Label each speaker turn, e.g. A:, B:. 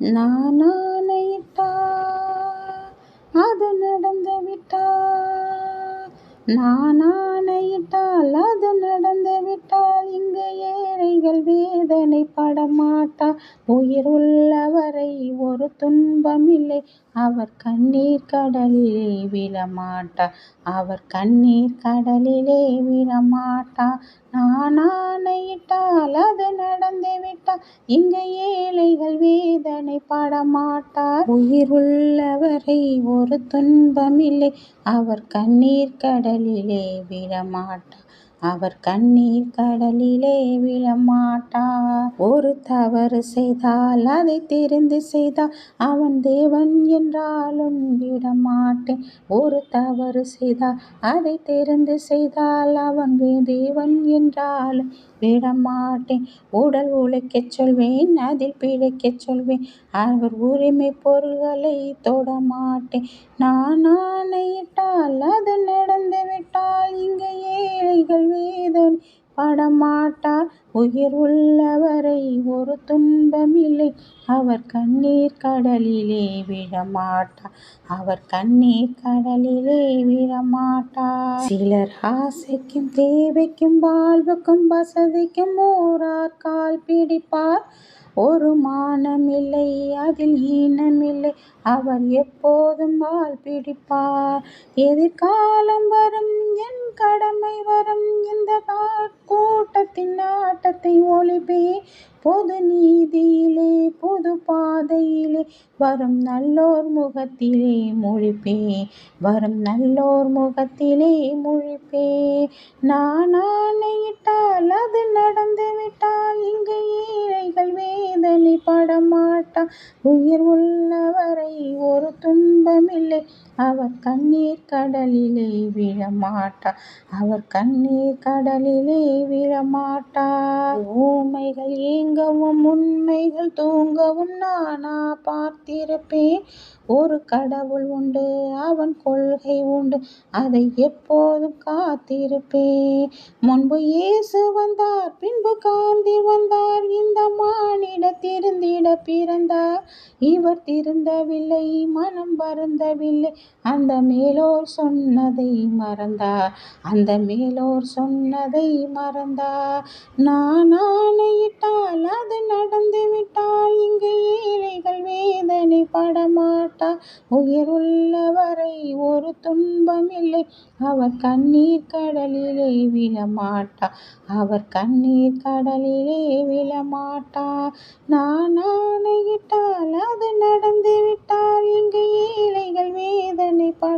A: நான் ஆணையிட்டா அது நடந்து விட்டா நான் ஆணையிட்டால் அது நடந்து விட்டால் இங்கு ஏழைகள் வேதனை படமாட்டா உயிர் உள்ளவரை ஒரு துன்பம் இல்லை அவர் கண்ணீர் கடலிலே விழமாட்டா அவர் கண்ணீர் கடலிலே விழமாட்டா நான் ஆணையிட்டால் அது நடந்து விட்டால் இங்கு ஏழைகள் வே இதனை படமாட்டார். உயிர் உள்ளவரை ஒரு துன்பம் இல்லை அவர் கண்ணீர் கடலிலே விழமாட்டார் அவர் கண்ணீர் கடலிலே விழமாட்டார். ஒரு தவறு செய்தால் அதை தெரிந்து செய்தால் அவன் தேவன் என்றாலும் விடமாட்டேன். ஒரு தவறு செய்தால் அதை தெரிந்து செய்தால் அவன் தேவன் என்றாலும் விடமாட்டேன். உடல் உழைக்கச் சொல்வேன் அதில் பிழைக்கச் சொல்வேன். அவர் உரிமை பொருள்களை தொடமாட்டேன். நான் ஆணையிட்டால் அது நடந்துவிட்டால் இங்கே ஏழைகள் வேதனை படமாட்டார். உயிர் உள்ளவரை ஒரு துன்பம் இல்லை அவர் கண்ணீர் கடலிலே விழமாட்டார் அவர் கண்ணீர் கடலிலே விழமாட்டார் சிலர் ஆசைக்கும் தேவைக்கும் வாழ்வுக்கும் வசதிக்கும் ஓரார் கால் பிடிப்பார். ஒரு மானமில்லை அதில் ஈனமில்லை. அவர் எப்போதும் வாழ் பிடிப்பார். எதிர்காலம் வரும் என் கடமை வரும். வரும் நல்லோர் முகத்திலே முழிப்பே வரும் நல்லோர் முகத்திலே முழிப்பே. நான் ஆணையிட்டால் அது நடந்து விட்டால் இங்கு ஏழைகள் வேதனை படமாட்டா உயிர் உள்ள அவர் கண்ணீர் கடலிலே விழமாட்டா அவர் கண்ணீர் கடலிலே விழமாட்டார். ஊமைகள் ஏங்கவும் உண்மைகள் தூங்கவும் நானா பார்த்திருப்பேன். ஒரு கடவுள் உண்டு அவன் கொள்கை உண்டு அதை எப்போதும் காத்திருப்பேன். முன்பு இயேசு வந்தார் பின்பு காந்தி வந்தார் இந்த மானிட திருந்திட பிறந்தார். இவர் திருந்தவில்லை மனம் வருந்தவில்லை. அந்த மேலோர் சொன்னதை மறந்தா? அந்த மேலோர் சொன்னதை மறந்தா? நான் ஆணையிட்டால் அது நடந்து விட்டால் இங்கு ஏழைகள் வேதனை படமாட்டா? உயிர் உள்ளவரை ஒரு துன்பம் இல்லை. அவர் கண்ணீர் கடலிலே விழமாட்டா? அவர் கண்ணீர் கடலிலே விழமாட்டா? நான்